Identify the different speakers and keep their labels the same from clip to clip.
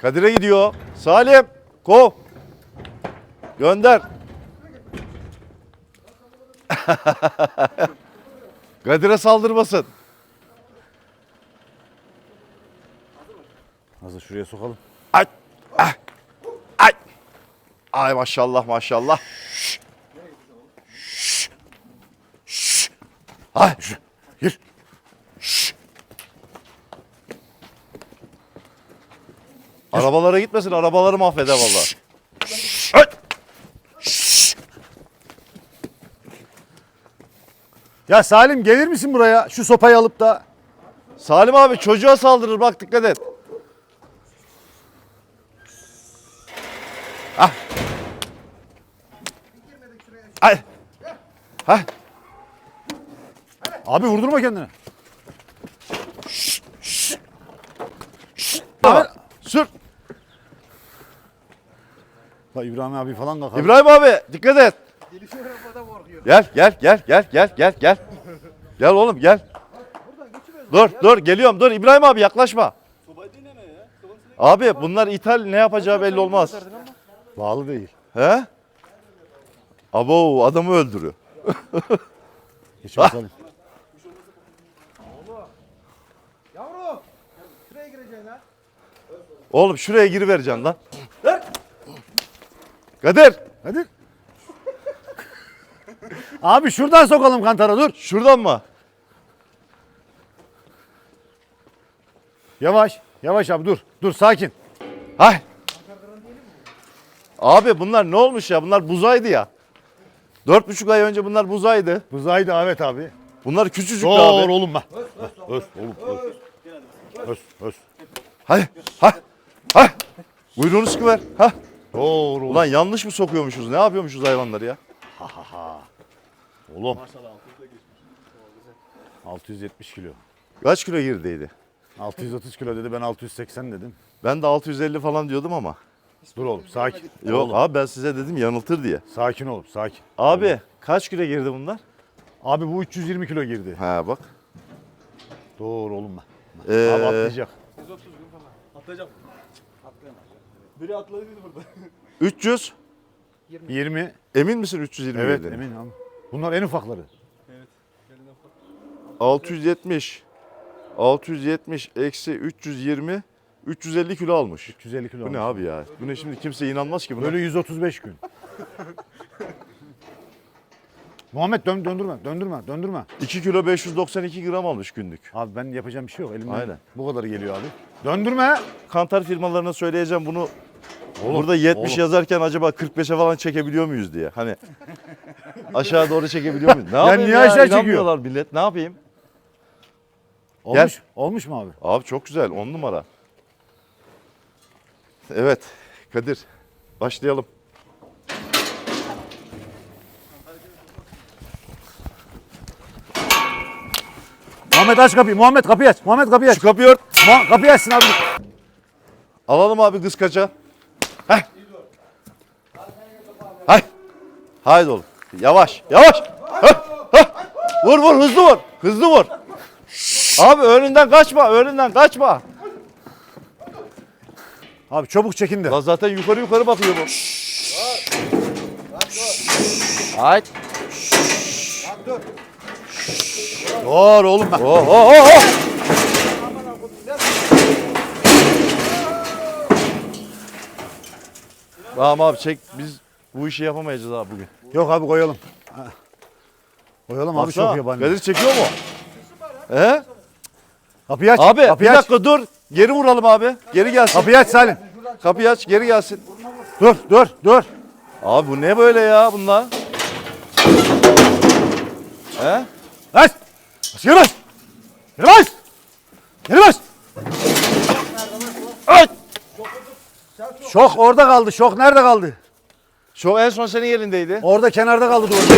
Speaker 1: Kadir'e gidiyor. Salim. Kov. Gönder. Kadir'e saldırmasın.
Speaker 2: Hazır şuraya sokalım.
Speaker 1: Ay. Ah. Ay. Ay maşallah maşallah. Şşş. Şşş. Ay. Şş. Gir. Şşş. Arabalara gitmesin. Arabaları mahveder. Şşş.
Speaker 2: Ya Salim gelir misin buraya? Şu sopayı alıp da.
Speaker 1: Salim abi çocuğa saldırır bak dikkat et. Ah. Ay. Ha.
Speaker 2: Abi vurdurma kendini.
Speaker 1: Abi. Sür.
Speaker 2: Bak İbrahim abi falan kalkar.
Speaker 1: İbrahim abi dikkat et. Gel gel gel gel gel gel gel. Gel oğlum gel. Dur dur geliyorum dur İbrahim abi yaklaşma. Abi bunlar ithal ne yapacağı belli olmaz.
Speaker 2: Bağlı değil.
Speaker 1: He? Abo adamı öldürüyor.
Speaker 2: Geç bak Salim.
Speaker 3: Yavrum. Şuraya gireceksin lan.
Speaker 1: Oğlum şuraya girivereceksin lan. Kadir
Speaker 2: Hadi. abi şuradan sokalım kantara dur.
Speaker 1: şuradan mı?
Speaker 2: Yavaş. Yavaş abi dur. Dur sakin.
Speaker 1: Hay. Abi bunlar ne olmuş ya? Bunlar buzaydı ya. Dört buçuk ay önce bunlar buzaydı.
Speaker 2: Buzaydı evet abi.
Speaker 1: Bunlar küçücüktü
Speaker 2: Dur
Speaker 1: abi.
Speaker 2: oğlum be. Öz oğlum öz. Öz öz.
Speaker 1: Hadi. Ha. Ha. Buyruğunu sıkıver. Ha.
Speaker 2: Doğru oğlum.
Speaker 1: Ulan yanlış mı sokuyormuşuz? Ne yapıyormuşuz hayvanları ya?
Speaker 2: Oğlum. 670 kilo.
Speaker 1: Kaç kilo girdiydi?
Speaker 2: 630 kilo dedi ben 680 dedim.
Speaker 1: Ben de 650 falan diyordum ama.
Speaker 2: Dur oğlum sakin.
Speaker 1: Yok
Speaker 2: Oğlum,
Speaker 1: abi ben size dedim yanıltır diye.
Speaker 2: Sakin oğlum sakin.
Speaker 1: Abi kaç kilo girdi bunlar?
Speaker 2: Abi bu 320 kilo girdi.
Speaker 1: Ha bak.
Speaker 2: Doğru oğlum be.
Speaker 1: Ee,
Speaker 2: Abi atlayacak.
Speaker 3: Atlayacak. Atlayamaz. Biri atladı dedi burada.
Speaker 1: 300.
Speaker 2: 20.
Speaker 1: Emin misin 320
Speaker 2: Evet
Speaker 1: girdiğine?
Speaker 2: eminim abi. Bunlar en ufakları.
Speaker 1: 670. 670 eksi 320. 350 kilo almış.
Speaker 2: 350 kilo.
Speaker 1: Bu ne abi ya? Bu ne şimdi kimse inanmaz ki buna.
Speaker 2: Böyle 135 gün. Muhammed dön, döndürme, döndürme, döndürme.
Speaker 1: 2 kilo 592 gram almış günlük.
Speaker 2: Abi ben yapacağım bir şey yok. Elimden
Speaker 1: Aynen.
Speaker 2: bu kadarı geliyor abi. Döndürme.
Speaker 1: Kantar firmalarına söyleyeceğim bunu.
Speaker 2: Oğlum,
Speaker 1: Burada 70
Speaker 2: oğlum.
Speaker 1: yazarken acaba 45'e falan çekebiliyor muyuz diye. Hani aşağı doğru çekebiliyor muyuz? Ne
Speaker 2: Ya
Speaker 1: yapayım
Speaker 2: niye aşağı çekiyor?
Speaker 1: İnanmıyorlar millet. Ne yapayım?
Speaker 2: Olmuş, olmuş mu abi?
Speaker 1: Abi çok güzel. 10 numara. Evet. Kadir. Başlayalım.
Speaker 2: Muhammed aç kapıyı. Muhammed kapıyı aç. Muhammed kapıyı aç.
Speaker 1: Şu kapıyı ört.
Speaker 2: Kapıyı açsın abi.
Speaker 1: Alalım abi kız kaça. Heh. Hay. Haydi oğlum. Yavaş. Yavaş. Heh, heh. Vur vur hızlı vur. Hızlı vur. Abi önünden kaçma. Önünden kaçma.
Speaker 2: Abi çabuk çekin de.
Speaker 1: Lan zaten yukarı yukarı bakıyor bu. Haydi.
Speaker 2: Doğru oğlum. bak.
Speaker 1: Oh, oh, Tamam abi çek. Biz bu işi yapamayacağız abi bugün.
Speaker 2: Yok abi koyalım. Ha. Koyalım abi
Speaker 1: Baksana,
Speaker 2: çok yabancı.
Speaker 1: Kadir çekiyor mu? He?
Speaker 2: Kapıyı aç.
Speaker 1: Abi
Speaker 2: kapıyı
Speaker 1: bir
Speaker 2: aç.
Speaker 1: dakika dur. Geri vuralım abi. Geri gelsin.
Speaker 2: Kapıyı aç Salim.
Speaker 1: Kapıyı aç geri gelsin.
Speaker 2: Dur dur dur.
Speaker 1: Abi bu ne böyle ya bunlar? He?
Speaker 2: Aç. Aç geri baş. Geri baş. Geri baş.
Speaker 1: Aç!
Speaker 2: Şok orada kaldı. Şok nerede kaldı?
Speaker 1: Şu en son senin yerindeydi.
Speaker 2: Orada kenarda kaldı duvarda.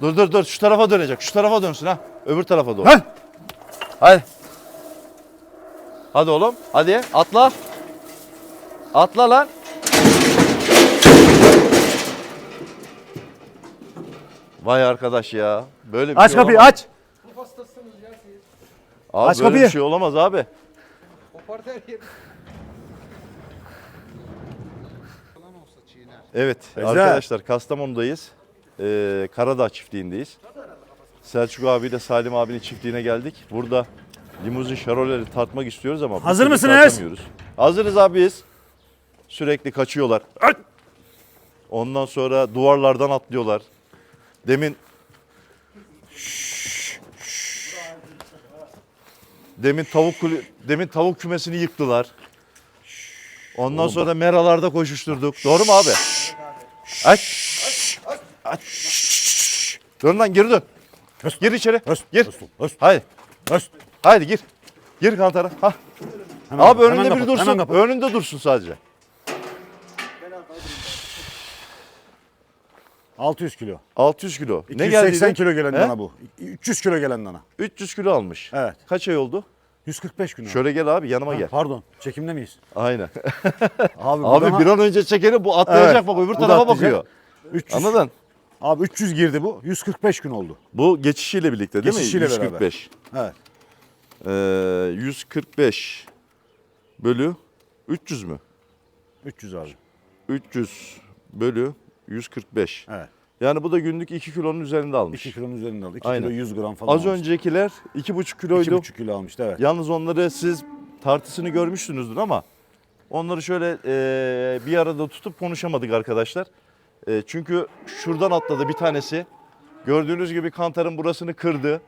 Speaker 1: Dur dur dur şu tarafa dönecek. Şu tarafa dönsün ha. Öbür tarafa doğru.
Speaker 2: Lan.
Speaker 1: Hadi. Hadi oğlum. Hadi atla. Atla lan. Vay arkadaş ya. Böyle bir
Speaker 2: Aç
Speaker 1: şey
Speaker 2: kapıyı
Speaker 1: olamaz.
Speaker 2: aç.
Speaker 1: Abi
Speaker 2: Aç
Speaker 1: böyle
Speaker 2: kapıyı.
Speaker 1: bir şey olamaz abi.
Speaker 3: Kopart her yeri.
Speaker 1: Evet
Speaker 2: Güzel.
Speaker 1: arkadaşlar Kastamonu'dayız. Ee, Karadağ çiftliğindeyiz. Selçuk abiyle Salim abinin çiftliğine geldik. Burada limuzin şaroleri tartmak istiyoruz ama
Speaker 2: Hazır
Speaker 1: türlü
Speaker 2: mısınız?
Speaker 1: tartamıyoruz. Hazırız abi biz. Sürekli kaçıyorlar. Ay! Ondan sonra duvarlardan atlıyorlar. Demin Demin tavuk kule- demin tavuk kümesini yıktılar. Ondan sonra meralarda koşuşturduk. Doğru mu abi? Aç. Aç. Dön lan geri dön. Gir içeri. Gir. Haydi. Haydi gir. Gir kantara. Ha. Abi önünde biri dursun. Önünde dursun sadece.
Speaker 2: 600 kilo.
Speaker 1: 600 kilo. Ne
Speaker 2: 280
Speaker 1: geldi?
Speaker 2: kilo gelen
Speaker 1: He?
Speaker 2: dana bu. 300 kilo gelen dana.
Speaker 1: 300 kilo almış.
Speaker 2: Evet.
Speaker 1: Kaç ay oldu?
Speaker 2: 145 gün. abi.
Speaker 1: Şöyle gel abi yanıma
Speaker 2: Ha,
Speaker 1: gel.
Speaker 2: Pardon. Çekimde miyiz?
Speaker 1: Aynen.
Speaker 2: Abi,
Speaker 1: Abi bir an önce çekeni bu atlayacak
Speaker 2: Evet,
Speaker 1: bak öbür
Speaker 2: bu da
Speaker 1: tarafa
Speaker 2: atlayacak.
Speaker 1: bakıyor.
Speaker 2: 300.
Speaker 1: Anladın?
Speaker 2: Abi 300 girdi bu. 145 gün oldu.
Speaker 1: Bu geçişiyle birlikte değil
Speaker 2: Geçişiyle
Speaker 1: mi? 145.
Speaker 2: Evet.
Speaker 1: Ee, 145 bölü 300 mü?
Speaker 2: 300 abi.
Speaker 1: 300 bölü 145.
Speaker 2: Evet.
Speaker 1: Yani bu da günlük 2 kilonun üzerinde almış.
Speaker 2: 2 kilonun üzerinde aldı. 2
Speaker 1: Aynen.
Speaker 2: kilo 100 gram falan
Speaker 1: Az öncekiler 2,5 kiloydu.
Speaker 2: 2,5 kilo almıştı evet.
Speaker 1: Yalnız onları siz tartısını görmüşsünüzdür ama onları şöyle e, bir arada tutup konuşamadık arkadaşlar. E, çünkü şuradan atladı bir tanesi. Gördüğünüz gibi kantarın burasını kırdı.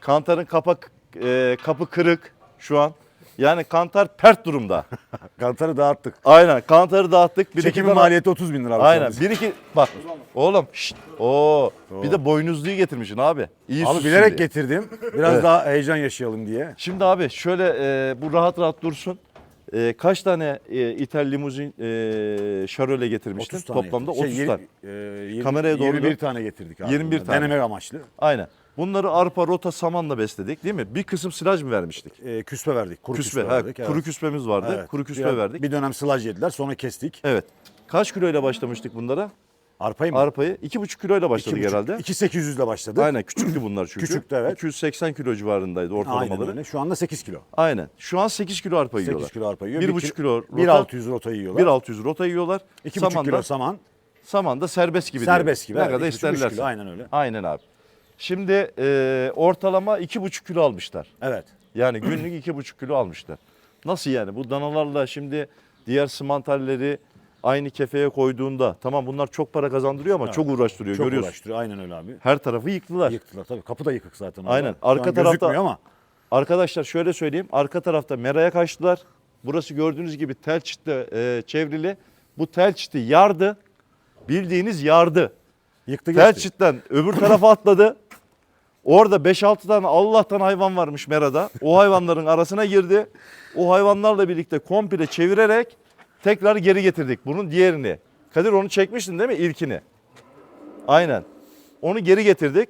Speaker 1: Kantarın kapak e, kapı kırık şu an. Yani kantar pert durumda.
Speaker 2: Kantarı dağıttık.
Speaker 1: Aynen kantarı dağıttık. Bir
Speaker 2: Çekimin
Speaker 1: iki tane-
Speaker 2: maliyeti 30 bin lira abi.
Speaker 1: Aynen. Bir iki bak oğlum şşt. Oo. Bir de boynuzluyu getirmişsin abi. İyi
Speaker 2: Abi
Speaker 1: sussun
Speaker 2: bilerek
Speaker 1: diye.
Speaker 2: getirdim. Biraz
Speaker 1: Evet.
Speaker 2: daha heyecan yaşayalım diye.
Speaker 1: Şimdi abi şöyle e, bu rahat rahat dursun. E, kaç tane e, İtal limuzin e, şaröle getirmiştin?
Speaker 2: 30 tane
Speaker 1: Toplamda
Speaker 2: getirdik.
Speaker 1: 30
Speaker 2: Şey,
Speaker 1: tane.
Speaker 2: yirmi- e, yirmi-
Speaker 1: Kameraya doğru
Speaker 2: 21
Speaker 1: dön.
Speaker 2: tane getirdik abi.
Speaker 1: 21
Speaker 2: bunlar.
Speaker 1: tane.
Speaker 2: Denemek amaçlı.
Speaker 1: Aynen. Bunları arpa, rota, samanla besledik değil mi? Bir kısım silaj mı vermiştik?
Speaker 2: E, küspe verdik. Kuru küspe,
Speaker 1: küspe. ha,
Speaker 2: verdik.
Speaker 1: Kuru
Speaker 2: evet.
Speaker 1: küspemiz vardı.
Speaker 2: Evet.
Speaker 1: Kuru küspe
Speaker 2: Bir-
Speaker 1: verdik.
Speaker 2: Bir dönem sılaj yediler sonra kestik.
Speaker 1: Evet. Kaç kiloyla başlamıştık bunlara?
Speaker 2: Arpayı mı?
Speaker 1: Arpayı 2,5 kiloyla başladık
Speaker 2: İki buçuk-
Speaker 1: herhalde.
Speaker 2: 2.800 ile başladık.
Speaker 1: Aynen küçüktü bunlar çünkü.
Speaker 2: Küçüktü, evet.
Speaker 1: 280 kilo civarındaydı
Speaker 2: Aynen
Speaker 1: ortalamaları.
Speaker 2: öyle. Şu anda 8 kilo.
Speaker 1: Aynen. Şu an 8 kilo arpa
Speaker 2: 8
Speaker 1: yiyorlar.
Speaker 2: kilo arpa yiyor.
Speaker 1: 1,5 kilo rota,
Speaker 2: 1.600 rota yiyorlar.
Speaker 1: 1,600 rota yiyorlar.
Speaker 2: 2,5
Speaker 1: Samanda-
Speaker 2: kilo saman.
Speaker 1: Saman da serbest gibi.
Speaker 2: Serbest gibi,
Speaker 1: Ne
Speaker 2: evet.
Speaker 1: kadar isterlerse.
Speaker 2: kilo, aynen öyle.
Speaker 1: Aynen abi. Şimdi e, ortalama 2,5 kilo almışlar.
Speaker 2: Evet.
Speaker 1: Yani günlük 2,5 kilo almışlar. Nasıl yani? Bu danalarla şimdi diğer simantalleri aynı kefeye koyduğunda tamam bunlar çok para kazandırıyor ama çok uğraştırıyor
Speaker 2: Çok
Speaker 1: görüyorsun.
Speaker 2: uğraştırıyor. Aynen öyle abi.
Speaker 1: Her tarafı yıktılar.
Speaker 2: Yıktılar tabii. Kapı da yıkık zaten. orada.
Speaker 1: Aynen.
Speaker 2: Şu an
Speaker 1: Arka tarafta-
Speaker 2: gözükmüyor ama.
Speaker 1: Arkadaşlar şöyle söyleyeyim. Arka tarafta meraya kaçtılar. Burası gördüğünüz gibi tel çitle e, çevrili. Bu tel çiti yardı. Bildiğiniz yardı.
Speaker 2: Yıktı
Speaker 1: Tel
Speaker 2: geçti.
Speaker 1: çitten öbür tarafa atladı. Orada 5-6 tane Allah'tan hayvan varmış merada. O hayvanların arasına girdi. O hayvanlarla birlikte komple çevirerek tekrar geri getirdik. Bunun diğerini. Kadir onu çekmiştin değil mi ilkini? Aynen. Onu geri getirdik.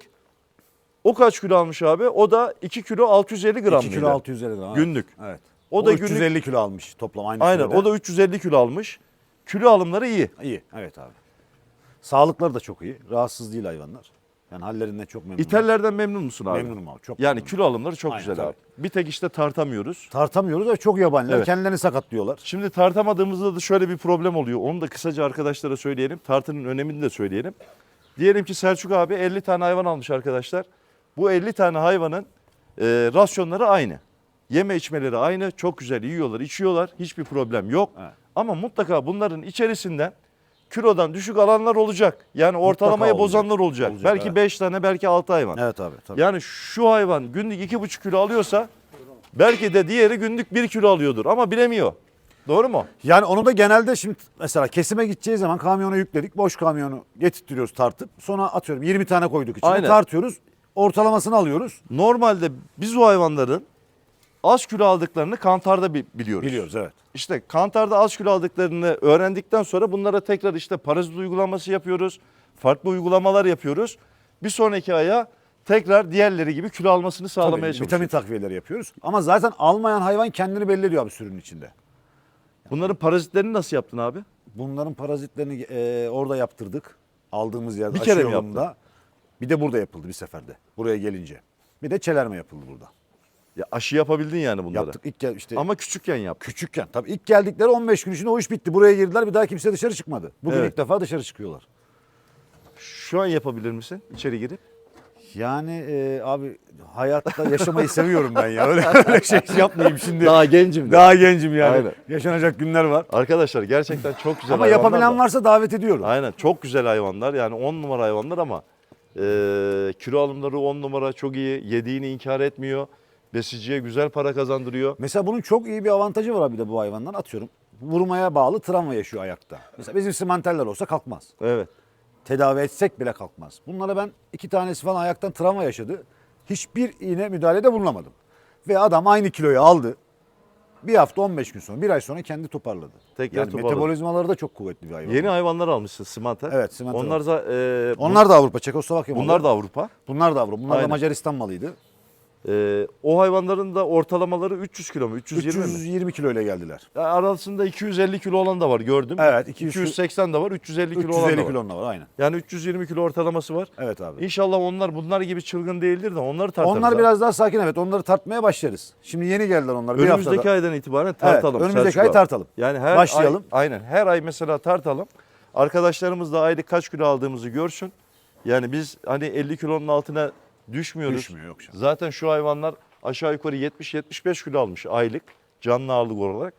Speaker 1: O kaç kilo almış abi? O da 2 kilo 650 gram
Speaker 2: 2 kilo
Speaker 1: mıydı?
Speaker 2: 650 gram. evet.
Speaker 1: Günlük.
Speaker 2: Evet.
Speaker 1: O
Speaker 2: O,
Speaker 1: da
Speaker 2: da
Speaker 1: günlük-
Speaker 2: 350 kilo almış toplam aynı
Speaker 1: Aynen. O da 350 kilo almış. Kilo alımları iyi.
Speaker 2: iyi. Evet abi. Sağlıkları da çok iyi. Rahatsız değil hayvanlar. Yani hallerinden çok memnunum.
Speaker 1: İtallerden memnun musun abi?
Speaker 2: Memnunum abi. Çok
Speaker 1: Yani
Speaker 2: memnunum.
Speaker 1: kilo alımları çok
Speaker 2: Aynen,
Speaker 1: güzel
Speaker 2: tabii.
Speaker 1: abi. Bir tek işte tartamıyoruz.
Speaker 2: Tartamıyoruz ve çok yabaniler.
Speaker 1: Evet.
Speaker 2: Kendilerini sakatlıyorlar.
Speaker 1: Şimdi tartamadığımızda da şöyle bir problem oluyor. Onu da kısaca arkadaşlara söyleyelim. Tartının önemini de söyleyelim. Diyelim ki Selçuk abi 50 tane hayvan almış arkadaşlar. Bu 50 tane hayvanın e, rasyonları aynı. Yeme içmeleri aynı. Çok güzel yiyorlar, içiyorlar. Hiçbir problem yok.
Speaker 2: Evet.
Speaker 1: Ama mutlaka bunların içerisinden kilodan düşük alanlar olacak. Yani ortalamayı
Speaker 2: olacak.
Speaker 1: bozanlar olacak.
Speaker 2: Olacak,
Speaker 1: belki
Speaker 2: evet.
Speaker 1: 5 tane, belki 6 hayvan.
Speaker 2: Evet abi. Tabii.
Speaker 1: Yani şu hayvan günlük 2,5 kilo alıyorsa belki de diğeri günlük 1 kilo alıyordur ama bilemiyor. Doğru mu?
Speaker 2: Yani onu da genelde şimdi mesela kesime gideceği zaman kamyona yükledik. Boş kamyonu getirtiyoruz tartıp. Sonra atıyorum 20 tane koyduk içine.
Speaker 1: Aynen.
Speaker 2: Tartıyoruz. Ortalamasını alıyoruz.
Speaker 1: Normalde biz o hayvanların az kilo aldıklarını kantarda bi- biliyoruz.
Speaker 2: Biliyoruz evet.
Speaker 1: İşte kantarda az kilo aldıklarını öğrendikten sonra bunlara tekrar işte parazit uygulaması yapıyoruz. Farklı uygulamalar yapıyoruz. Bir sonraki aya tekrar diğerleri gibi kilo almasını sağlamaya
Speaker 2: Tabii,
Speaker 1: çalışıyoruz.
Speaker 2: vitamin takviyeleri yapıyoruz. Ama zaten almayan hayvan kendini belli ediyor abi sürünün içinde.
Speaker 1: Bunların parazitlerini nasıl yaptın abi?
Speaker 2: Bunların parazitlerini e, orada yaptırdık. Aldığımız yerde.
Speaker 1: Bir
Speaker 2: aşı
Speaker 1: kere mi
Speaker 2: yolunda. Bir de burada yapıldı bir seferde. Buraya gelince. Bir de çelerme yapıldı burada.
Speaker 1: Ya aşı yapabildin yani bunlara.
Speaker 2: Yaptık ilk gel işte
Speaker 1: Ama küçükken yap.
Speaker 2: küçükken. Tabii ilk geldikleri 15 gün içinde o iş bitti. Buraya girdiler bir daha kimse dışarı çıkmadı. Bugün
Speaker 1: Evet.
Speaker 2: ilk defa dışarı çıkıyorlar.
Speaker 1: Şu an yapabilir misin içeri girip?
Speaker 2: Yani e, abi hayatta yaşamayı seviyorum ben ya. Öyle, öyle şey yapmayayım şimdi.
Speaker 1: Daha gencim.
Speaker 2: Daha gencim yani.
Speaker 1: Aynen.
Speaker 2: Yaşanacak günler var.
Speaker 1: Arkadaşlar gerçekten çok güzel
Speaker 2: Ama
Speaker 1: hayvanlar
Speaker 2: yapabilen
Speaker 1: da.
Speaker 2: varsa davet ediyorum.
Speaker 1: Aynen çok güzel hayvanlar yani 10 numara hayvanlar ama e, kilo alımları 10 numara çok iyi. Yediğini inkar etmiyor. Besiciye güzel para kazandırıyor.
Speaker 2: Mesela bunun çok iyi bir avantajı var abi de bu hayvandan atıyorum. Vurmaya bağlı travma yaşıyor ayakta. Mesela bizim simenteller olsa kalkmaz.
Speaker 1: Evet.
Speaker 2: Tedavi etsek bile kalkmaz. Bunlara ben iki tanesi falan ayaktan travma yaşadı. Hiçbir iğne müdahalede bulunamadım. Ve adam aynı kiloyu aldı. Bir hafta 15 gün sonra, bir ay sonra kendi toparladı.
Speaker 1: Tekrar
Speaker 2: yani
Speaker 1: toparladı.
Speaker 2: metabolizmaları da çok kuvvetli bir hayvan.
Speaker 1: Yeni hayvanlar almışsın Simantel.
Speaker 2: Evet, Simantel
Speaker 1: Onlar da e, bu-
Speaker 2: Onlar da Avrupa, Çekoslovakya malı.
Speaker 1: bunlar da Avrupa.
Speaker 2: Bunlar da Avrupa. Bunlar
Speaker 1: Aynen.
Speaker 2: da Macaristan malıydı.
Speaker 1: E, o hayvanların da ortalamaları 300 kilo mu? 320 mi?
Speaker 2: 320 kilo ile geldiler.
Speaker 1: Ya arasında 250 kilo olan da var gördüm.
Speaker 2: Evet, 200
Speaker 1: 280 de var, 350 kilo olan
Speaker 2: 350
Speaker 1: da var.
Speaker 2: kilonla var aynen.
Speaker 1: Yani 320 kilo ortalaması var.
Speaker 2: Evet abi.
Speaker 1: İnşallah onlar bunlar gibi çılgın değildir de onları tartarız.
Speaker 2: Onlar
Speaker 1: abi.
Speaker 2: biraz daha sakin evet. Onları tartmaya başlarız. Şimdi yeni geldiler onlar. bir
Speaker 1: Önümüzdeki
Speaker 2: haftada.
Speaker 1: aydan itibaren tartalım.
Speaker 2: Evet, önümüzdeki
Speaker 1: Selçuk
Speaker 2: ay
Speaker 1: abi.
Speaker 2: tartalım.
Speaker 1: Yani her
Speaker 2: Başlayalım.
Speaker 1: ay aynen her ay mesela tartalım. Arkadaşlarımız da aylık kaç kilo aldığımızı görsün. Yani biz hani 50 kilonun altına düşmüyoruz.
Speaker 2: Düşmüyor, yok canım.
Speaker 1: Zaten şu hayvanlar aşağı yukarı 70-75 kilo almış aylık canlı ağırlık olarak.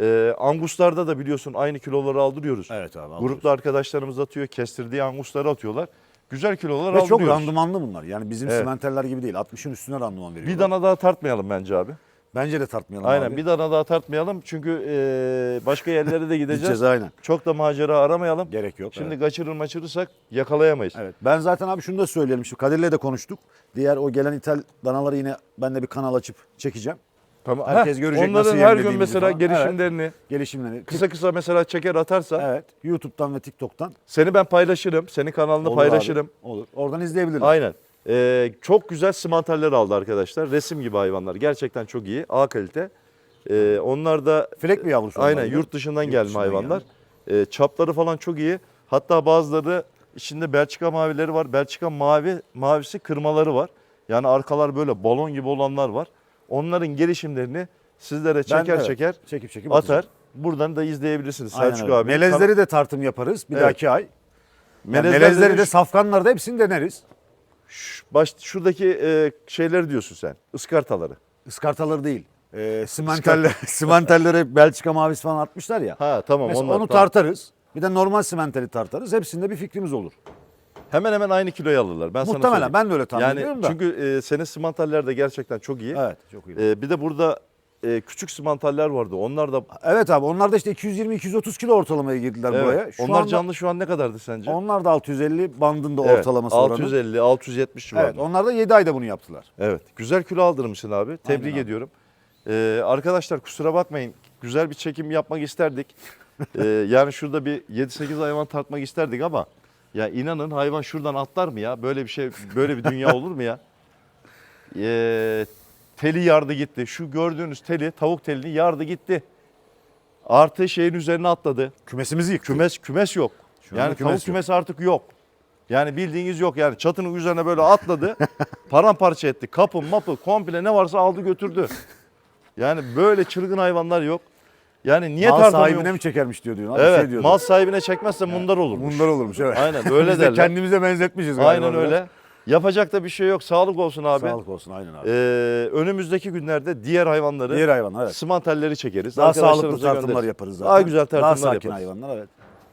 Speaker 1: Ee, anguslarda da biliyorsun aynı kiloları aldırıyoruz.
Speaker 2: Evet abi.
Speaker 1: Grupta arkadaşlarımız atıyor, kestirdiği angusları atıyorlar. Güzel kilolar
Speaker 2: Ve çok
Speaker 1: aldırıyoruz.
Speaker 2: randımanlı bunlar. Yani bizim
Speaker 1: Evet.
Speaker 2: simenteller gibi değil. 60'ın üstüne randıman veriyorlar.
Speaker 1: Bir dana daha tartmayalım bence abi.
Speaker 2: Bence de tartmayalım
Speaker 1: Aynen
Speaker 2: abi.
Speaker 1: bir dana daha tartmayalım çünkü e, başka yerlere de gideceğiz.
Speaker 2: Gideceğiz aynen.
Speaker 1: Çok da macera aramayalım.
Speaker 2: Gerek yok.
Speaker 1: Şimdi
Speaker 2: evet.
Speaker 1: kaçırır maçırırsak yakalayamayız.
Speaker 2: Evet. Ben zaten abi şunu da söyleyelim. Şimdi Kadir'le de konuştuk. Diğer o gelen ithal danaları yine ben de bir kanal açıp çekeceğim.
Speaker 1: Tamam.
Speaker 2: Herkes görecek
Speaker 1: Onların
Speaker 2: nasıl
Speaker 1: her gün mesela
Speaker 2: falan.
Speaker 1: gelişimlerini
Speaker 2: Gelişimleri.
Speaker 1: kısa kısa mesela çeker atarsa
Speaker 2: Evet. YouTube'dan ve TikTok'tan.
Speaker 1: seni ben paylaşırım. Senin kanalını
Speaker 2: Olur
Speaker 1: paylaşırım.
Speaker 2: abi, Olur. Oradan izleyebilirler.
Speaker 1: Aynen. Ee, çok güzel simantaller aldı arkadaşlar. Resim gibi hayvanlar. Gerçekten çok iyi. A kalite. Ee, onlar da
Speaker 2: Flek mi yavrusu? onlar
Speaker 1: aynen
Speaker 2: mi?
Speaker 1: yurt dışından
Speaker 2: Yurt
Speaker 1: gelme
Speaker 2: dışından
Speaker 1: hayvanlar. Ee, çapları falan çok iyi. Hatta bazıları içinde Belçika mavileri var. Belçika mavi mavisi kırmaları var. Yani arkalar böyle balon gibi olanlar var. Onların gelişimlerini sizlere
Speaker 2: Ben-
Speaker 1: çeker
Speaker 2: evet,
Speaker 1: çeker
Speaker 2: Çekip çekip
Speaker 1: atar.
Speaker 2: atacağım.
Speaker 1: Buradan da izleyebilirsiniz
Speaker 2: Aynen
Speaker 1: Selçuk
Speaker 2: öyle.
Speaker 1: abi.
Speaker 2: Melezleri de tartım yaparız bir
Speaker 1: Evet.
Speaker 2: dahaki ay. Yani
Speaker 1: Melezleri de
Speaker 2: de
Speaker 1: şu-
Speaker 2: safkanları da hepsini deneriz.
Speaker 1: Şu- baş, şuradaki e, şeyleri diyorsun sen. Iskartaları.
Speaker 2: Iskartaları değil. Ee, simenteller, simentellere Belçika mavisi falan atmışlar ya.
Speaker 1: Ha tamam
Speaker 2: Mesela
Speaker 1: onlar.
Speaker 2: onu
Speaker 1: tamam.
Speaker 2: tartarız. Bir de normal simentali tartarız. Hepsinde bir fikrimiz olur.
Speaker 1: Hemen hemen aynı kiloyu alırlar. Ben sana
Speaker 2: Muhtemelen
Speaker 1: söyleyeyim.
Speaker 2: ben de öyle tahmin
Speaker 1: yani
Speaker 2: ediyorum da.
Speaker 1: çünkü e, senin simantaller de gerçekten çok iyi.
Speaker 2: Evet çok iyi.
Speaker 1: E, bir de burada e, küçük simantaller vardı. Onlar da
Speaker 2: Evet abi onlar da işte 220-230 kilo ortalamaya girdiler
Speaker 1: evet,
Speaker 2: buraya. Şu
Speaker 1: onlar
Speaker 2: anda
Speaker 1: canlı şu an ne kadardı sence?
Speaker 2: Onlar da 650 bandında
Speaker 1: Evet,
Speaker 2: ortalaması oranı.
Speaker 1: 650, 670 civarında.
Speaker 2: Evet onlar da 7 ayda bunu yaptılar.
Speaker 1: Evet. Güzel kilo aldırmışsın abi. Tebrik
Speaker 2: abi.
Speaker 1: ediyorum. Ee, arkadaşlar kusura bakmayın. Güzel bir çekim yapmak isterdik. Ee, yani şurada bir 7-8 hayvan tartmak isterdik ama ya inanın hayvan şuradan atlar mı ya? Böyle bir şey, böyle bir dünya olur mu ya? Ee, teli yardı gitti. Şu gördüğünüz teli, tavuk telini yardı gitti. Artı şeyin üzerine atladı.
Speaker 2: Kümesimizi yıktık.
Speaker 1: Kümes kümes yok.
Speaker 2: Şu
Speaker 1: yani
Speaker 2: kümes
Speaker 1: tavuk
Speaker 2: yok.
Speaker 1: kümesi artık yok. Yani bildiğiniz yok yani çatının üzerine böyle atladı. paramparça etti. Kapı mapı komple ne varsa aldı götürdü. Yani böyle çılgın hayvanlar yok. Yani niye
Speaker 2: Mal sahibine mi çekermiş diyor diyor. Abi
Speaker 1: Evet
Speaker 2: şey diyordu.
Speaker 1: mal sahibine çekmezse mundar olurmuş.
Speaker 2: Bunlar olurmuş evet.
Speaker 1: Aynen öyle
Speaker 2: Biz de
Speaker 1: derler.
Speaker 2: kendimize benzetmişiz galiba.
Speaker 1: Aynen
Speaker 2: biraz.
Speaker 1: Yapacak da bir şey yok. Sağlık olsun abi.
Speaker 2: Sağlık olsun aynen abi.
Speaker 1: Ee, önümüzdeki günlerde diğer hayvanları,
Speaker 2: Diğer hayvan evet.
Speaker 1: simantelleri çekeriz.
Speaker 2: Daha sağlıklı tartımlar
Speaker 1: göndeririz.
Speaker 2: yaparız zaten.
Speaker 1: Daha güzel tartımlar
Speaker 2: Daha sakin
Speaker 1: yaparız.
Speaker 2: hayvanlar evet.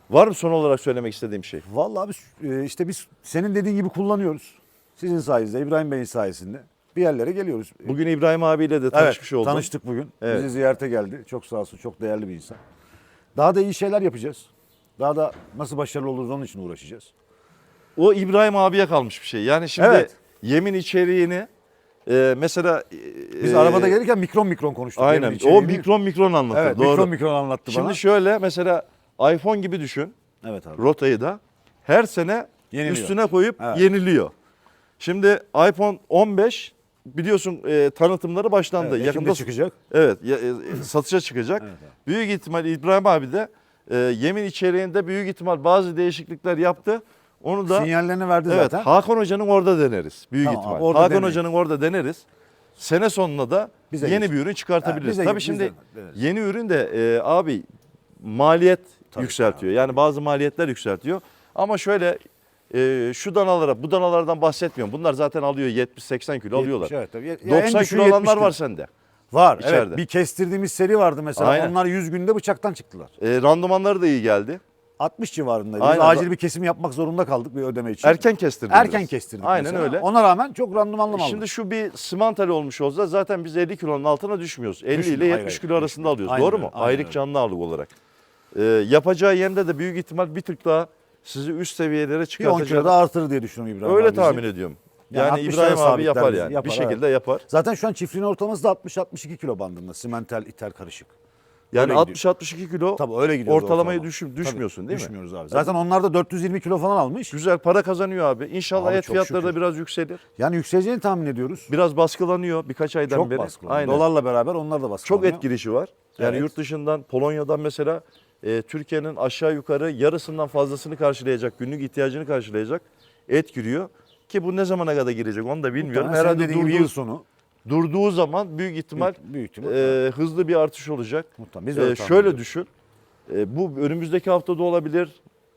Speaker 1: Var mı son olarak söylemek istediğim şey?
Speaker 2: Vallahi biz e, işte biz senin dediğin gibi kullanıyoruz. Sizin sayenizde, İbrahim Bey'in sayesinde bir yerlere geliyoruz.
Speaker 1: Bugün İbrahim abiyle de tanışmış
Speaker 2: evet,
Speaker 1: oldum.
Speaker 2: Tanıştık bugün.
Speaker 1: Evet.
Speaker 2: Bizi ziyarete geldi. Çok sağ olsun. Çok değerli bir insan. Daha da iyi şeyler yapacağız. Daha da nasıl başarılı oluruz onun için uğraşacağız.
Speaker 1: O İbrahim abiye kalmış bir şey. Yani şimdi
Speaker 2: Evet.
Speaker 1: yemin içeriğini e, mesela
Speaker 2: Biz
Speaker 1: e,
Speaker 2: arabada gelirken mikron mikron konuştuk.
Speaker 1: aynen
Speaker 2: Yemin
Speaker 1: o
Speaker 2: içeriğini.
Speaker 1: mikron mikron anlatır.
Speaker 2: Evet,
Speaker 1: doğru.
Speaker 2: mikron mikron anlattı
Speaker 1: Şimdi
Speaker 2: bana.
Speaker 1: şöyle mesela iPhone gibi düşün
Speaker 2: Evet abi.
Speaker 1: rotayı da her sene
Speaker 2: Yeniliyor.
Speaker 1: üstüne koyup
Speaker 2: Evet.
Speaker 1: yeniliyor. Şimdi iPhone 15 biliyorsun e, tanıtımları başlandı.
Speaker 2: Evet, Ekim'de
Speaker 1: Yakında
Speaker 2: çıkacak.
Speaker 1: Evet ya- e, satışa çıkacak.
Speaker 2: Evet, evet.
Speaker 1: Büyük ihtimal İbrahim abi de e, yemin içeriğinde büyük ihtimal bazı değişiklikler yaptı. Onu da
Speaker 2: Sinyallerini verdi
Speaker 1: Evet
Speaker 2: zaten.
Speaker 1: Hakan Hoca'nın orada deneriz büyük
Speaker 2: Tamam,
Speaker 1: ihtimal.
Speaker 2: orada
Speaker 1: Hakan
Speaker 2: deneyin.
Speaker 1: Hoca'nın orada deneriz. Sene sonuna da
Speaker 2: Bize
Speaker 1: yeni
Speaker 2: geç.
Speaker 1: bir ürün çıkartabiliriz.
Speaker 2: Bize
Speaker 1: Tabii şimdi
Speaker 2: bize
Speaker 1: yeni ürün de e, abi maliyet
Speaker 2: Tabii
Speaker 1: yükseltiyor. Yani bazı maliyetler yükseltiyor. Ama şöyle e, şu danalara, bu danalardan bahsetmiyorum. Bunlar zaten alıyor 70-80 kilo alıyorlar.
Speaker 2: 70, evet, tabii. Ya- ya en
Speaker 1: 90
Speaker 2: düşüğü
Speaker 1: kilo olanlar
Speaker 2: 70
Speaker 1: var sende.
Speaker 2: Var
Speaker 1: İçeride.
Speaker 2: evet. Bir kestirdiğimiz seri vardı mesela.
Speaker 1: Aynen.
Speaker 2: Onlar 100 günde bıçaktan çıktılar.
Speaker 1: E, randımanları da iyi geldi.
Speaker 2: 60 civarındaydı. Biz
Speaker 1: Aynen.
Speaker 2: acil bir kesim yapmak zorunda kaldık bir ödeme için.
Speaker 1: Erken kestirdik.
Speaker 2: Erken
Speaker 1: biraz.
Speaker 2: kestirdik
Speaker 1: Aynen
Speaker 2: mesela.
Speaker 1: öyle.
Speaker 2: Ona rağmen çok randımanlı mal.
Speaker 1: Şimdi şu bir simantali olmuş olsa zaten biz 50 kilonun altına düşmüyoruz. 50
Speaker 2: Düşmüyor,
Speaker 1: ile 70
Speaker 2: hayır, hayır,
Speaker 1: kilo arasında alıyoruz.
Speaker 2: Aynen
Speaker 1: Doğru mu?
Speaker 2: aynen öyle.
Speaker 1: canlı ağırlık olarak. Ee, yapacağı yemde de büyük ihtimal bir tık daha sizi üst seviyelere
Speaker 2: bir 10
Speaker 1: çıkartacak.
Speaker 2: kilo daha artırır diye düşünüyorum İbrahim
Speaker 1: Öyle
Speaker 2: abi
Speaker 1: tahmin ediyorum.
Speaker 2: Yani
Speaker 1: Yani,
Speaker 2: 60'lara
Speaker 1: İbrahim abi yapar yani.
Speaker 2: yapar,
Speaker 1: bir
Speaker 2: evet.
Speaker 1: şekilde yapar.
Speaker 2: Zaten şu an çiftliğin ortalaması da 60-62 kilo bandında. Simental, ithal karışık.
Speaker 1: Yani
Speaker 2: Öyle gidiyor.
Speaker 1: 60-62 kilo
Speaker 2: Tabii öyle gidiyoruz
Speaker 1: ortalamayı
Speaker 2: ortalama.
Speaker 1: düşün,
Speaker 2: Tabii,
Speaker 1: düşmüyorsun değil mi?
Speaker 2: Düşmüyoruz abi. Zaten onlar da 420 kilo falan almış.
Speaker 1: Güzel para kazanıyor abi. İnşallah
Speaker 2: Abi
Speaker 1: et
Speaker 2: çok
Speaker 1: fiyatları da
Speaker 2: şükür.
Speaker 1: biraz yükselir.
Speaker 2: Yani yükseleceğini tahmin ediyoruz.
Speaker 1: Biraz baskılanıyor birkaç aydan
Speaker 2: Çok
Speaker 1: beri.
Speaker 2: baskılanıyor.
Speaker 1: Aynen.
Speaker 2: Dolarla beraber onlar da
Speaker 1: Çok
Speaker 2: baskılanıyor.
Speaker 1: et girişi var. Yani
Speaker 2: Evet.
Speaker 1: yurt dışından, Polonya'dan mesela e, Türkiye'nin aşağı yukarı yarısından fazlasını karşılayacak, günlük ihtiyacını karşılayacak et giriyor. Ki bu ne zamana kadar girecek onu da bilmiyorum. Herhalde
Speaker 2: gibi
Speaker 1: durduğu,
Speaker 2: yıl sonu.
Speaker 1: Durduğu zaman büyük ihtimal,
Speaker 2: Büyük- büyük ihtimal.
Speaker 1: e, hızlı bir artış olacak.
Speaker 2: Muhtemelen. Biz
Speaker 1: E, şöyle düşün. E, bu önümüzdeki haftada olabilir.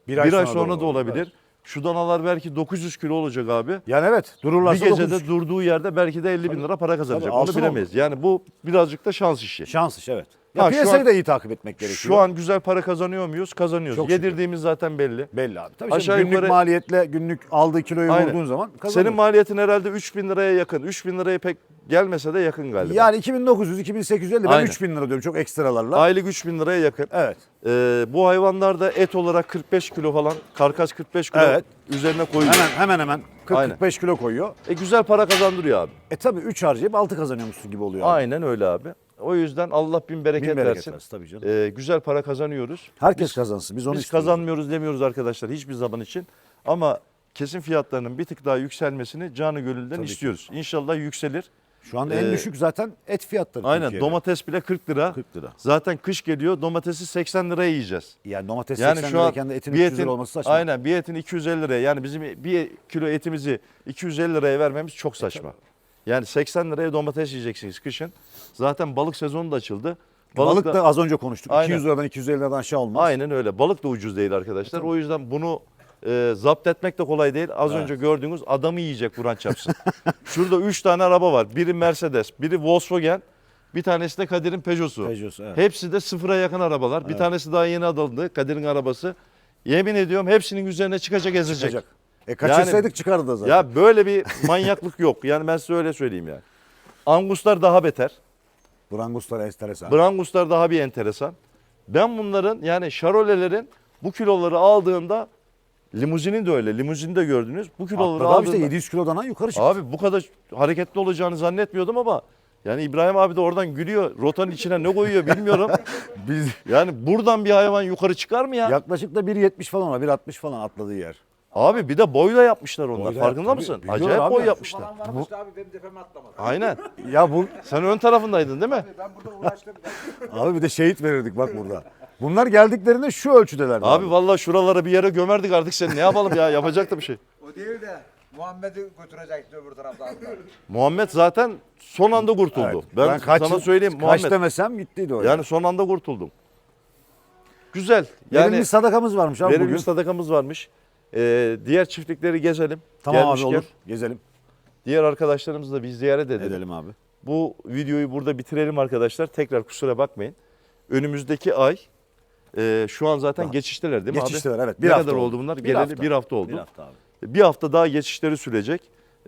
Speaker 1: Bir ay, sonra, da olabilir. Şu danalar belki 900 kilo olacak abi.
Speaker 2: Yani evet
Speaker 1: Bir
Speaker 2: dururlarsa
Speaker 1: gecede
Speaker 2: 900
Speaker 1: durduğu yerde belki de 50 bin lira para kazanacak.
Speaker 2: Tabii,
Speaker 1: Onu bilemeyiz. Yani bu birazcık da şans işi.
Speaker 2: şans iş evet. Ya piyasayı
Speaker 1: an-
Speaker 2: da iyi takip etmek gerekiyor.
Speaker 1: Şu an güzel para kazanıyor muyuz? Kazanıyoruz.
Speaker 2: Çok şükür.
Speaker 1: Yedirdiğimiz zaten belli.
Speaker 2: belli abi. Tabii
Speaker 1: Aşağı
Speaker 2: günlük
Speaker 1: yukarı-
Speaker 2: maliyetle günlük aldığı kiloyu
Speaker 1: Aynen.
Speaker 2: vurduğun zaman kazanıyorsun.
Speaker 1: Senin maliyetin herhalde 3000 liraya yakın. 3000 liraya pek gelmese de yakın galiba.
Speaker 2: Yani 2900 2850 ben
Speaker 1: Aynen.
Speaker 2: 3000 lira diyorum çok ekstralarla.
Speaker 1: Aylık 3000 liraya yakın.
Speaker 2: Evet.
Speaker 1: Ee, bu hayvanlar da et olarak 45 kilo falan. Karkas 45 kilo
Speaker 2: Evet.
Speaker 1: üzerine koyuyor.
Speaker 2: Hemen hemen hemen 40
Speaker 1: Aynen.
Speaker 2: 45 kilo koyuyor.
Speaker 1: E, güzel para kazandırıyor abi.
Speaker 2: E tabii 3 harcayıp 6 kazanıyormuşsun gibi oluyor. abi.
Speaker 1: Aynen öyle abi. O yüzden Allah bin bereket,
Speaker 2: Bin bereket
Speaker 1: versin.
Speaker 2: versin tabii canım.
Speaker 1: Ee, güzel para kazanıyoruz.
Speaker 2: Herkes kazansın. Biz onu
Speaker 1: Biz
Speaker 2: istiyoruz.
Speaker 1: kazanmıyoruz demiyoruz arkadaşlar hiçbir zaman için. Ama kesim fiyatlarının bir tık daha yükselmesini canı gönülden
Speaker 2: Tabii ki.
Speaker 1: istiyoruz. İnşallah yükselir.
Speaker 2: Şu anda en
Speaker 1: Ee,
Speaker 2: düşük zaten et fiyatları
Speaker 1: Aynen
Speaker 2: Türkiye'de.
Speaker 1: domates bile 40 lira.
Speaker 2: 40 lira.
Speaker 1: Zaten kış geliyor domatesi 80 liraya yiyeceğiz.
Speaker 2: Yani domates
Speaker 1: Yani
Speaker 2: 80
Speaker 1: şu an
Speaker 2: lirayken de etin
Speaker 1: bir
Speaker 2: 300
Speaker 1: etin,
Speaker 2: lira olması saçma.
Speaker 1: aynen bir etin 250 liraya yani bizim bir kilo etimizi 250 liraya vermemiz çok saçma. Yani 80 liraya domates yiyeceksiniz kışın. Zaten balık sezonu da açıldı.
Speaker 2: Balık,
Speaker 1: da-
Speaker 2: az önce konuştuk.
Speaker 1: Aynen.
Speaker 2: 200 liradan 250 liradan aşağı olmaz.
Speaker 1: Aynen öyle. Balık da ucuz değil arkadaşlar. O yüzden bunu e, zapt etmek de kolay değil. Az
Speaker 2: Evet.
Speaker 1: önce gördüğünüz adamı yiyecek Kur'an çapsın. Şurada 3 tane araba var. Biri Mercedes, biri Volkswagen, bir tanesi de Kadir'in Peugeot'su.
Speaker 2: Peugeot'su, evet.
Speaker 1: Hepsi de sıfıra yakın arabalar. Bir
Speaker 2: Evet.
Speaker 1: tanesi daha yeni alındı Kadir'in arabası. Yemin ediyorum hepsinin üzerine çıkacak ezecek.
Speaker 2: Çıkacak. E kaçırsaydık çıkardı da zaten.
Speaker 1: Ya böyle bir manyaklık yok. Yani ben size öyle söyleyeyim yani. Anguslar daha beter.
Speaker 2: Branguslar enteresan.
Speaker 1: Branguslar daha bir enteresan. Ben bunların yani şarolelerin bu kiloları aldığında limuzinin de öyle. Limuzini de gördünüz. Bu kiloları
Speaker 2: Atladı abi
Speaker 1: aldığında
Speaker 2: işte 700 kilodan yukarı çıktı.
Speaker 1: abi bu kadar hareketli olacağını zannetmiyordum ama yani İbrahim abi de oradan gülüyor. Rotanın içine ne koyuyor bilmiyorum.
Speaker 2: Biz
Speaker 1: Yani buradan bir hayvan yukarı çıkar mı ya?
Speaker 2: yaklaşık da 1.70 falan ona 1.60 falan atladığı yer.
Speaker 1: Abi bir de boyla yapmışlar onlar.
Speaker 2: Boyla
Speaker 1: Farkında
Speaker 2: yap-
Speaker 1: mısın?
Speaker 2: tabii,
Speaker 1: Acayip
Speaker 2: abi.
Speaker 1: boy
Speaker 2: Su
Speaker 1: yapmışlar.
Speaker 3: Falan varmış da abi benim tepeme atlamadı.
Speaker 1: Aynen.
Speaker 2: Ya bu
Speaker 1: Sen ön tarafındaydın değil mi?
Speaker 3: Ben burada uğraştım.
Speaker 2: abi bir de şehit verirdik bak burada. Bunlar geldiklerinde şu ölçüdelerdi.
Speaker 1: Abi vallahi şuralara bir yere gömerdik artık seni. Ne yapalım ya? Yapacak da bir şey.
Speaker 3: O değil de Muhammed'i götürecekti öbür tarafta. atlar.
Speaker 1: Muhammed zaten son anda kurtuldu.
Speaker 2: Evet.
Speaker 1: Ben,
Speaker 2: kaç,
Speaker 1: sana söyleyeyim
Speaker 2: kaç
Speaker 1: Muhammed.
Speaker 2: demesem gittiydi o.
Speaker 1: Yani son anda kurtuldum. Güzel.
Speaker 2: yani,
Speaker 1: Yani
Speaker 2: sadakamız varmış abi
Speaker 1: verilmiş
Speaker 2: bugün.
Speaker 1: sadakamız varmış. Ee, diğer çiftlikleri gezelim.
Speaker 2: Tamam
Speaker 1: Gelmişken
Speaker 2: abi olur. Gezelim.
Speaker 1: Diğer arkadaşlarımızı da bir ziyaret edelim.
Speaker 2: Edelim abi.
Speaker 1: Bu videoyu burada bitirelim arkadaşlar. Tekrar kusura bakmayın. Önümüzdeki ay e, şu an zaten
Speaker 2: Daha-
Speaker 1: geçişteler değil mi abi?
Speaker 2: Geçişteler evet.
Speaker 1: ne
Speaker 2: Bir hafta
Speaker 1: kadar
Speaker 2: oldu.
Speaker 1: oldu bunlar?
Speaker 2: Bir
Speaker 1: Geleli
Speaker 2: hafta.
Speaker 1: bir hafta oldu.
Speaker 2: Bir hafta abi.
Speaker 1: Bir hafta daha geçişleri sürecek.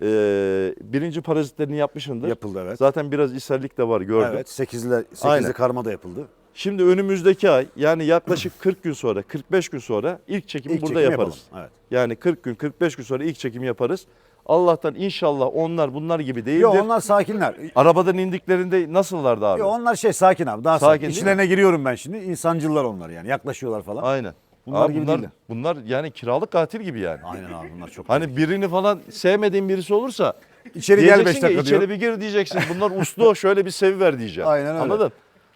Speaker 1: Ee, birinci parazitlerini yapmışındır.
Speaker 2: Yapıldı evet.
Speaker 1: Zaten biraz ishallik de var gördüm.
Speaker 2: Evet 8'li
Speaker 1: Aynen.
Speaker 2: 8'li karma da yapıldı.
Speaker 1: Şimdi önümüzdeki ay yani yaklaşık 40 gün sonra 45 gün sonra ilk çekimi
Speaker 2: İlk
Speaker 1: burada
Speaker 2: çekimi
Speaker 1: yaparız.
Speaker 2: yapalım. Evet.
Speaker 1: Yani 40 gün 45 gün sonra ilk çekimi yaparız. Allah'tan inşallah onlar bunlar gibi değildir.
Speaker 2: Yo onlar sakinler.
Speaker 1: Arabadan indiklerinde nasıllardı abi?
Speaker 2: Yo onlar şey sakin abi. Daha
Speaker 1: Sakin
Speaker 2: sakin.
Speaker 1: değil?
Speaker 2: İçlerine giriyorum ben şimdi. İnsancıllar onlar yani. Yaklaşıyorlar falan.
Speaker 1: Aynen.
Speaker 2: Bunlar
Speaker 1: Abi
Speaker 2: gibi
Speaker 1: bunlar,
Speaker 2: değiller.
Speaker 1: bunlar yani kiralık katil gibi yani.
Speaker 2: Aynen abi bunlar çok.
Speaker 1: Hani birini falan sevmediğin birisi olursa
Speaker 2: İçeri gel 5
Speaker 1: diyeceksin
Speaker 2: dakika
Speaker 1: ki
Speaker 2: diyor.
Speaker 1: içeri bir gir diyeceksin. Bunlar uslu şöyle bir seviver diyeceğim.
Speaker 2: Aynen öyle.
Speaker 1: Anladın?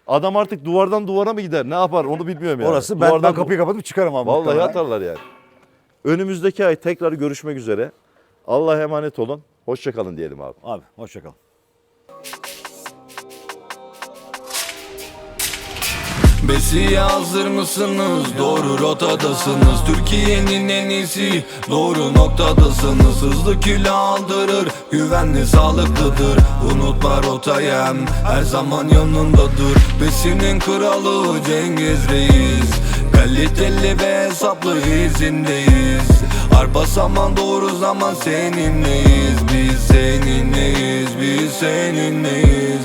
Speaker 1: Adam artık duvardan duvara mı gider? Ne yapar? Onu bilmiyorum yani.
Speaker 2: Orası ben, ben kapıyı kapatıp çıkarım abi.
Speaker 1: Vallahi atarlar yani. Önümüzdeki ay tekrar görüşmek üzere. Allah'a emanet olun. Hoşçakalın diyelim abi.
Speaker 2: Abi hoşça
Speaker 4: Besiye hazır mısınız? Doğru rotadasınız. Türkiye'nin en iyisi. Doğru noktadasınız. Hızlı kilo aldırır. Güvenli sağlıklıdır. Unutma rotayem. Her zaman yanındadır. Besinin kralı Cengiz Reis. Kaliteli ve hesaplı izindeyiz. Arpa saman doğru zaman seninleyiz. Biz seninleyiz Biz seninleyiz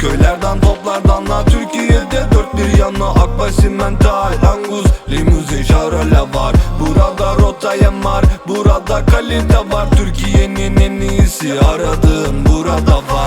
Speaker 4: Köylerden toplardanla Türkiye'de dört bir yanı Akbaş simental Angus limuzin şarole var. Burada rotayem var Burada kalite var. Türkiye'nin en iyisi Aradığım burada var